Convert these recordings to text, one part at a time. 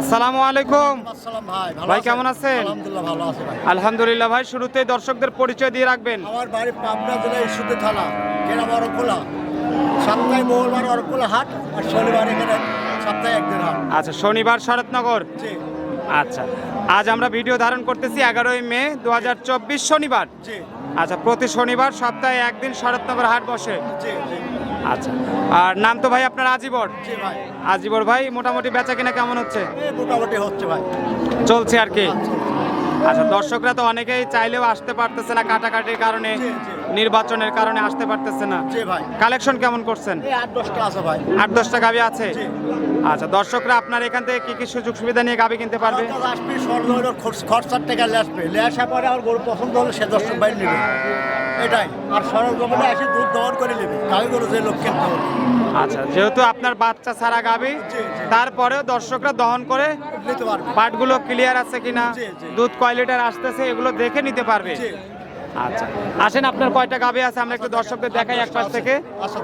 আসসালামু আলাইকুম। ভাই কেমন আছেন? আলহামদুলিল্লাহ ভালো ভাই। আলহামদুলিল্লাহ ভাই শুরুতে দর্শকদের পরিচয় দিয়ে রাখবেন। আমার বাড়ি পাবনা জেলা ইস্যুতে থানা গ্রাম অরকোলা। সপ্তাহে মঙ্গলবার অরকোলা হাট আর শনিবার এখানে সপ্তাহে একদিন হাট। আচ্ছা শনিবার শরৎনগর? জি। আচ্ছা আজ আমরা ভিডিও ধারণ করতেছি এগারোই মে দু হাজার চব্বিশ শনিবার। জি। আচ্ছা প্রতি শনিবার সপ্তাহে একদিন শরৎনগর হাট বসে। জি জি। আচ্ছা। আর নাম তো ভাই আপনার আজিবর? আজিবর ভাই মোটামুটি বেচা কিনা কেমন হচ্ছে? মোটামুটি হচ্ছে ভাই। চলছে আর কি? আচ্ছা, দর্শকরা তো অনেকেই চাইলেও আসতে পারতেছে না কাটাকাটির কারণে। নির্বাচনের কারণে আসতে পারতেছে না। কালেকশন কেমন করছেন? আট দশটা গাবি আছে? আচ্ছা দর্শকরা আপনার এখান থেকে কি কি সুযোগ সুবিধা নিয়ে গাবি কিনতে পারবে? খরচার টাকা লে আসবে আসার পরে আমার গরু পছন্দ হলে সে দর্শক ভাই নেবে। এটাই। আর সরজমিনে এসে দুধ দহন করে নেবে। গাড়ি গরু যে লোক কিনতে হবে আচ্ছা যেহেতু আপনার বাচ্চা ছাড়া গাবি। তারপরেও দর্শকরা দহন করে নিতে পারবে। পাটগুলো ক্লিয়ার আছে কিনা। দুধ কয় লিটার আসতেছে এগুলো দেখে নিতে পারবে। আচ্ছা আসেন আপনার কয়টা গাবি আছে? আমরা একটু দর্শকদের দেখাই এক পাশ থেকে। আচ্ছা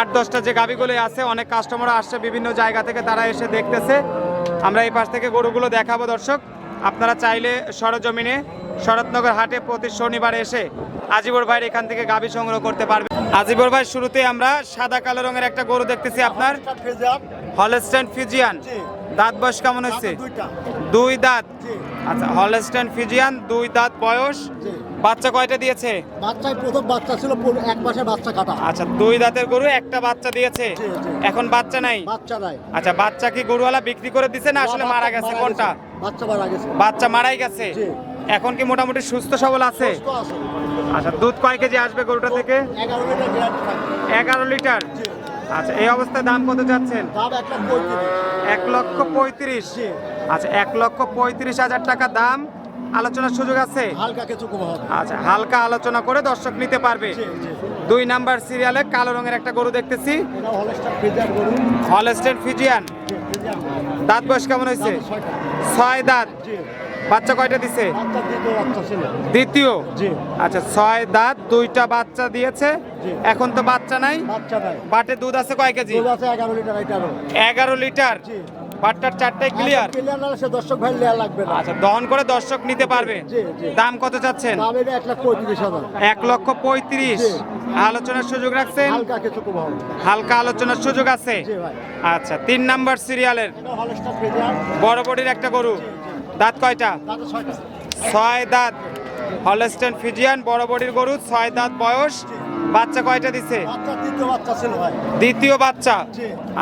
আট দশটা যে গাবিগুলো আছে অনেক কাস্টমার আসছে বিভিন্ন জায়গা থেকে তারা এসে দেখতেছে। আমরা এই পাশ থেকে গরুগুলো দেখাবো দর্শক। আপনারা চাইলে সরজমিনে শরৎনগর হাটে প্রতি শনিবার এসে আজিবর ভাইয়ের এখান থেকে গাবি সংগ্রহ করতে পারবে। আজিবর ভাই শুরুতে আমরা সাদা কালো রঙের একটা গরু দেখতেছি আপনার। Holstein Friesian. দাঁত বয়স কেমন হচ্ছে? দুই দাঁত। আচ্ছা হলস্টেন ফিজিয়ান দুই দাঁত বয়স। বাচ্চা কয়টা দিয়েছে? বাচ্চায় প্রথম বাচ্চা ছিল এক মাসে বাচ্চা কাটা। আচ্ছা দুই দাঁতের গরু একটা বাচ্চা দিয়েছে। এখন বাচ্চা নাই? বাচ্চা নাই। আচ্ছা বাচ্চা কি গরুওয়ালা বিক্রি করে দিছে না আসলে মারা গেছে? কোনটা? বাচ্চা মারা গেছে। বাচ্চা মারাই গেছে? জি। এখন কি মোটামুটি সুস্থ সবল আছে? আচ্ছা দুধ কয় কেজি আসবে গরুটা থেকে? এগারো লিটার আচ্ছা এই অবস্থায় দাম কত যাচ্ছেন? এক লক্ষ পঁয়ত্রিশ। আচ্ছা এক লক্ষ পঁয়ত্রিশ হাজার টাকা দাম। আলোচনার সুযোগ আছে? হালকা কিছু আচ্ছা হালকা আলোচনা করে দর্শক নিতে পারবে। দুই নাম্বার সিরিয়ালে কালো রঙের একটা গরু দেখতেছি। হলস্টেন ফিজিয়ান দাঁত বয়স কেমন হয়েছে? ছয় দাঁত। বাচ্চা কয়টা দিছে? দ্বিতীয়? আচ্ছা ছয় দাঁত দুইটা বাচ্চা দিয়েছে। এখন তো বাচ্চা নাই? বাচ্চা নাই। বাটে দুধ আছে কয় কেজি? আছে এগারো লিটার চারটাই ক্লিয়ার ক্লিয়ার না হলে দর্শক ভাই লেয়া লাগবে না। আচ্ছা দহন করে দর্শক নিতে পারবে। দাম কত চাচ্ছেন? দাম এটা হাজার। লক্ষ পঁয়ত্রিশ। জি। আলোচনার সুযোগ রাখছেন? হালকা কিছু আলোচনার সুযোগ আছে? জি ভাই। আচ্ছা তিন নাম্বার সিরিয়ালের। বড় বডির একটা গরু। দাঁত কয়টা? ছয় দাঁত। হলস্টেন ফিজিয়ান বড় বডির গরু ছয় দাঁত বয়স। বাচ্চা কয়টা দিছে? দ্বিতীয় বাচ্চা?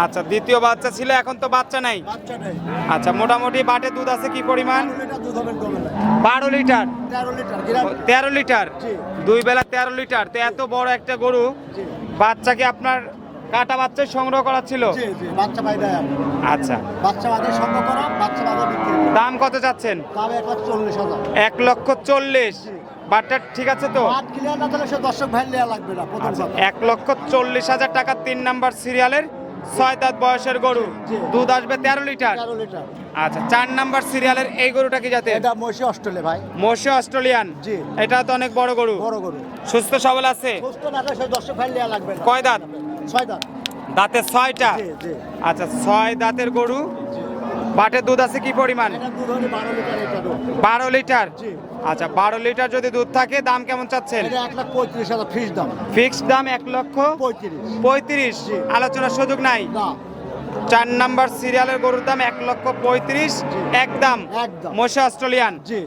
আচ্ছা দ্বিতীয় বাচ্চা ছিল এখন তো বাচ্চা নাই? আচ্ছা মোটামুটি বাটে দুধ আছে কি পরিমাণ? বারো লিটার তেরো লিটার দুই বেলা তেরো লিটার। তো এত বড় একটা গরু বাচ্চাকে আপনার কাটা বাচ্চাই সংগ্রহ করা ছিল? বাচ্চা আমি। আচ্ছা। বাচ্চা বাজার সংগ্রহ করা বাচ্চা বাজার দাম কত চাচ্ছেন দাম এক লাখ চল্লিশ হাজার। এক লক্ষ চল্লিশ। বাটটা ঠিক আছে তো? দর্শক ভাই লেয়া লাগবে না আচ্ছা এক লক্ষ চল্লিশ হাজার টাকা তিন নাম্বার সিরিয়ালের ছয় দাঁত বয়সের গরু। দুধ আসবে তেরো লিটার? আচ্ছা চার নাম্বার সিরিয়ালের এই গরুটা কি যাতে এটা মহিষী অস্ট্রেলিয়া ভাই। মোশে অস্ট্রেলিয়ান। জি। এটা তো অনেক বড় গরু। বড় গরু। সুস্থ সবল আছে? সুস্থ না দর্শক ভাই লেয়া লাগবে কয় দাঁত? ছয় দাঁত। দাঁতে ছয়টা? আচ্ছা ছয় দাঁতের গরু। বাটে দুধ আছে কি পরিমাণ? বারো লিটার আচ্ছা বারো লিটার যদি দুধ থাকে দাম কেমন চাচ্ছেন? ফিক্সড দাম। এক লক্ষ পঁয়ত্রিশ। আলোচনার সুযোগ নাই? চার নাম্বার সিরিয়ালের গরুর দাম এক লক্ষ পঁয়ত্রিশ? একদম একদম। মোশে অস্ট্রেলিয়ান? জি।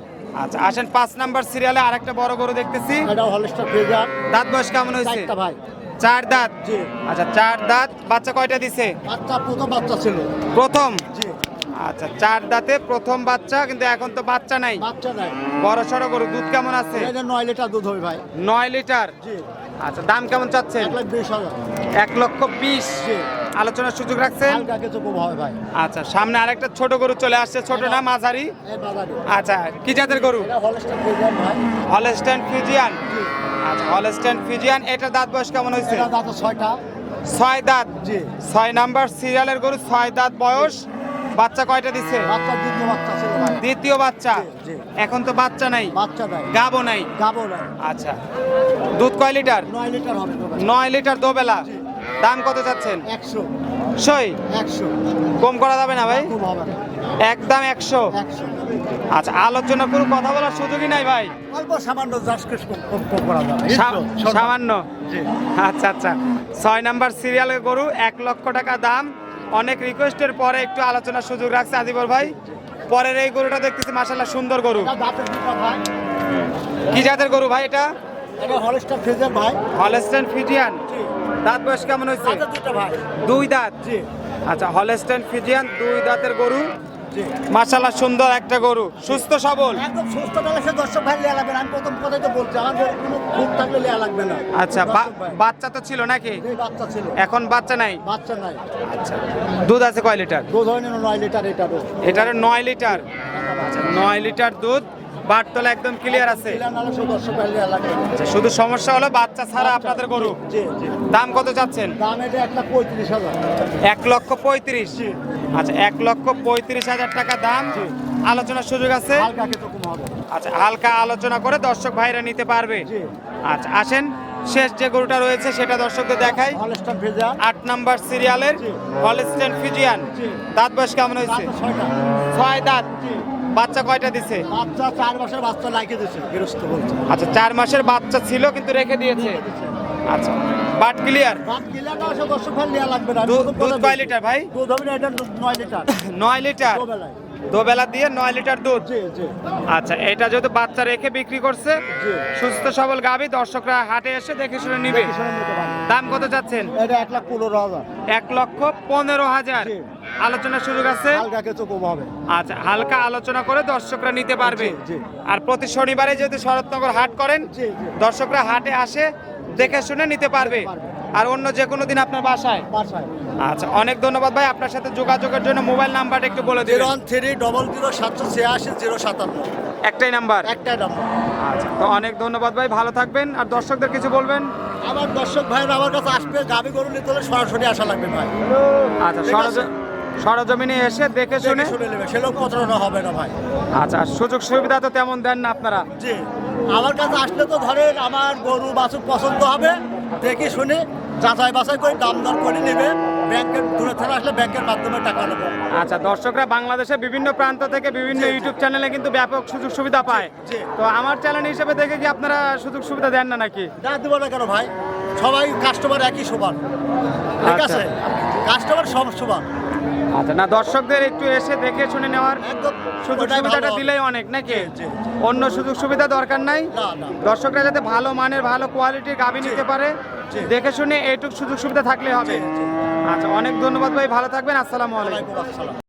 আচ্ছা আসেন পাঁচ নাম্বার সিরিয়ালে আরেকটা বড় গরু দেখতেছি। দাঁত বয়স কেমন হয়েছে? ভাই। চার দাঁত। জি। আচ্ছা চার দাঁত বাচ্চা কয়টা দিছে? বাচ্চা প্রথম বাচ্চা ছিল। প্রথম? জি। আচ্ছা চার দাঁতে প্রথম বাচ্চা কিন্তু এখন তো বাচ্চা নাই। বাচ্চা নাই। বড় সড়ো গরু দুধ কেমন আছে? নয় লিটার দুধ হবে ভাই। নয় লিটার? জি। আচ্ছা দাম কেমন চাচ্ছেন? এক লক্ষ বিশ। আলোচনার সুযোগ রাখছেন? আচ্ছা সামনে আরেকটা ছোট গরু চলে আসছে ছোট না মাঝারি? আচ্ছা কি জাতের গরু? ভাই। ফিজিয়ান আচ্ছা হলস্টেন ফিজিয়ান এটার দাঁত বয়স কেমন হয়েছে? দাঁত ছয়টা। ছয় দাঁত? জি। ছয় নাম্বার সিরিয়ালের গরু ছয় দাঁত বয়স। বাচ্চা কয়টা দিছে? দ্বিতীয় বাচ্চা এখন তো বাচ্চা নাই। বাচ্চা নাই। গাবো নাই। গাবো নাই। আচ্ছা। দুধ কয় লিটার? নয় লিটার হবে 9 লিটার দোবেলা। দাম কত চাচ্ছেন? 100 একশোই? কম করা যাবে না ভাই? একদম একশো। আচ্ছা আলোচনা কোনো কথা বলার সুযোগই নাই ভাই। সামান্য আচ্ছা আচ্ছা। ছয় নাম্বার সিরিয়ালের গরু এক লক্ষ টাকা দাম। অনেক রিকোয়েস্টের পরে একটু আলোচনার সুযোগ রাখছে আদিপর ভাই। পরের এই গরুটা দেখতেছি মাসাল্লাহ সুন্দর গরু। কি জাতের গরু ভাই এটা? হলস্টার ফিজিয়ান ভাই। Holstein Friesian. দাঁত বয়স কেমন হয়েছে? দুই দাঁত? জি। আচ্ছা হলেস্টেন ফিজিয়ান দুই দাঁতের গরু। জি। মাসাল্লাহ সুন্দর একটা গরু। সুস্থ সবল? একদম সুস্থ তাহলে সে দর্শক ভাই লিয়া লাগবে না। আমি প্রথম কথাই তো বলছি আমার গরু কোনো খুব থাকলে লিয়া লাগবে না। আচ্ছা বাচ্চা তো ছিল নাকি? বাচ্চা ছিল। এখন বাচ্চা নাই? বাচ্চা নাই। আচ্ছা দুধ আছে কয় লিটার? দুধ নয় লিটার এটারও নয় লিটার। আচ্ছা নয় লিটার দুধ। বাটতলা একদম ক্লিয়ার আছে। শুধু সমস্যা হলো বাচ্চা ছাড়া আপনাদের গরু। দাম কত চাচ্ছেন দাম এটা এক লক্ষ পঁয়ত্রিশ। জি। আচ্ছা এক লক্ষ পঁয়ত্রিশ হাজার টাকা দাম। আলোচনার সুযোগ আছে? আচ্ছা হালকা আলোচনা করে দর্শক ভাইরা নিতে পারবে। জি। আচ্ছা আসেন শেষ যে গরুটা রয়েছে সেটা দর্শকদের দেখাই। আট নাম্বার সিরিয়ালের। Holstein Friesian. জি। দাঁত বয়স কেমন হয়েছে? ছয় দাঁত। জি। বাচ্চা কয়টা দিছে? বাচ্চা চার মাসের বাচ্চা লাইকে দিছে গৃহস্থ বলছে। আচ্ছা চার মাসের বাচ্চা ছিল কিন্তু রেখে দিয়েছে। আচ্ছা বাট ক্লিয়ার? দুধ কয় লিটার ভাই? দুধ হবে না এটা নয় লিটার। নয় লিটার। দোবেলা দিয়ে নয় লিটার দুধ? জি জি। আচ্ছা এটা যেহেতু বাচ্চা রেখে বিক্রি করছে। সুস্থ সবল গাবি দর্শকরা হাটে এসে দেখে শুনে নিবে। দাম কত যাচ্ছেন? এটা এক লাখ পনেরো হাজার। এক লক্ষ পনেরো হাজার। জি। আলোচনার সুযোগ আছে? হালকা কিছু কম হবে। আচ্ছা হালকা আলোচনা করে দর্শকরা নিতে পারবে। আর প্রতি শনিবারে যেহেতু শরৎনগর হাট করেন। দর্শকরা হাটে আসে দেখে শুনে নিতে পারবে। আর অন্য যে কোনো দিন আপনার বাসায়? আচ্ছা অনেক ধন্যবাদ ভাই আপনার সাথে যোগাযোগের জন্য মোবাইল নাম্বারটা একটু বলে দিবেন। ওয়ান থ্রি ডবল জিরো সাতশো ছিয়াশি জিরো সাতান্ন। একটাই নাম্বার? একটাই নাম্বার। আচ্ছা তো অনেক ধন্যবাদ ভাই ভালো থাকবেন। আর দর্শকদের কিছু বলবেন? আমার দর্শক ভাইয়ের আমার কাছে আসবে গাবি গরু নিতে হলে সরাসরি আসা লাগবে ভাই। আচ্ছা। সরজ সরজমিনে এসে দেখে শুনে শুনে নেবে। সে লোক প্রতারণা হবে না ভাই। আচ্ছা সুযোগ সুবিধা তো তেমন দেন না আপনারা। জি। আমার কাছে আসলে তো ধরেন আমার গরু বাছুর পছন্দ হবে। দেখে শুনে যাচাই বাছাই করে দাম দর করে নেবে। ব্যাংকের দূরে থেকে আসলে ব্যাংকের মাধ্যমে টাকা নেব। আচ্ছা দর্শকরা বাংলাদেশের বিভিন্ন প্রান্ত থেকে বিভিন্ন। ইউটিউব চ্যানেলে কিন্তু ব্যাপক সুযোগ সুবিধা পায়। জি। তো আমার চ্যানেল হিসেবে দেখে কি আপনারা সুযোগ সুবিধা দেন না নাকি? না দেবো না কেন ভাই? সবাই কাস্টমার একই সমান। ঠিক আচ্ছা। আছে? কাস্টমার সব সমান। আচ্ছা না দর্শকদের একটু এসে দেখে শুনে নেওয়ার সুযোগ সুবিধাটা দিলেই অনেক নাকি। অন্য সুযোগ সুবিধা দরকার নাই? দর্শকরা যাতে ভালো মানের ভালো কোয়ালিটির গাবি নিতে পারে দেখে শুনে এইটুক সুযোগ সুবিধা থাকলে হবে। আচ্ছা অনেক ধন্যবাদ ভাই ভালো থাকবেন আসসালামু আলাইকুম।